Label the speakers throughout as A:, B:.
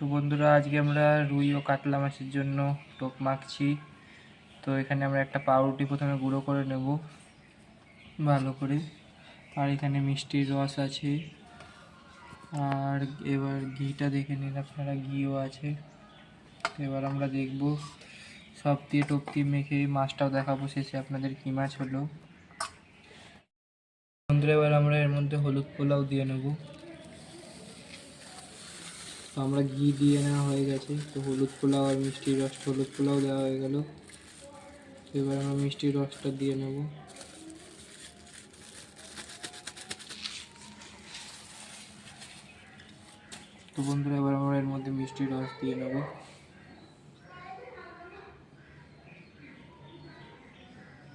A: তো বন্ধুরা, আজকে আমরা রুই ও কাতলা মাছের জন্য টোপ মাখছি। তো এখানে আমরা একটা পাউরুটি প্রথমে গুঁড়ো করে নেব, ভালো করে। আর এখানে মিষ্টির রস আছে। আর এবার ঘিটা দেখে নিন, আপনারা ঘিও আছে। এবার আমরা দেখব, সব দিয়ে টোপ দিয়ে মেখে মাছটাও দেখাবো শেষে আপনাদের কী মাছ হলো। বন্ধুরা, এবার আমরা এর মধ্যে হলুদ পোলাও দিয়ে নেব। তো আমরা ঘি দিয়ে নেওয়া হয়ে গেছে। তো হলুদ পোলাও আর মিষ্টির রসটা হলুদ পোলাও দেওয়া হয়ে গেল। তো এবার আমরা মিষ্টির রসটা দিয়ে নেব। তো বন্ধুরা, এবার আমরা এর মধ্যে মিষ্টির রস দিয়ে নেব।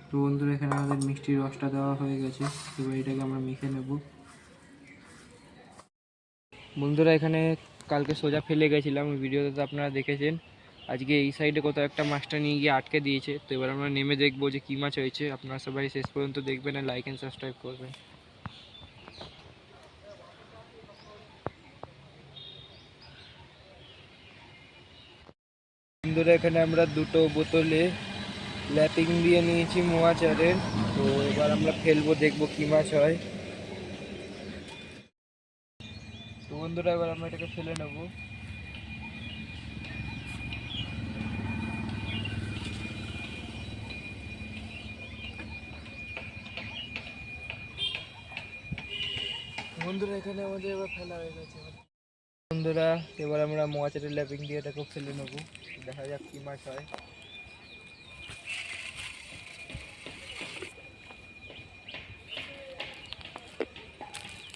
A: তো বন্ধুরা, এখানে আমাদের মিষ্টির রসটা দেওয়া হয়ে গেছে। এবার এটাকে আমরা মেখে নেব। বন্ধুরা, এখানে কালকে সোজা ফেলে গেছিলাম ভিডিওতে তো আপনারা দেখেছেন। আজকে এই সাইডে কোথাও একটা মাছটা নিয়ে গিয়ে আটকে দিয়েছে। তো এবার আমরা নেমে দেখব যে কী মাছ হয়েছে। আপনারা সবাই শেষ পর্যন্ত দেখবেন আর লাইক অ্যান্ড সাবস্ক্রাইব করবেন। এখানে আমরা দুটো বোতলে ল্যাপিং দিয়ে নিয়েছি মোয়া চারের। তো এবার আমরা ফেলব, দেখব কী মাছ হয়। তো বন্ধুরা, এবার আমরা এটাকে ফেলে নেব। বন্ধুরা, এখানে আমাদের এবার ফেলা হয়ে গেছে। বন্ধুরা, এবার আমরা মোয়াচারের ল্যাপিং দিয়ে এটাকেও ফেলে নেব। দেখা যাক কী মাছ হয়।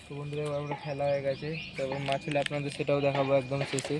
A: তো বন্ধুরা আমরা খেলা হয়ে গেছে। তারপর মাছ হলে আপনাদের সেটাও দেখাবো একদম শেষে।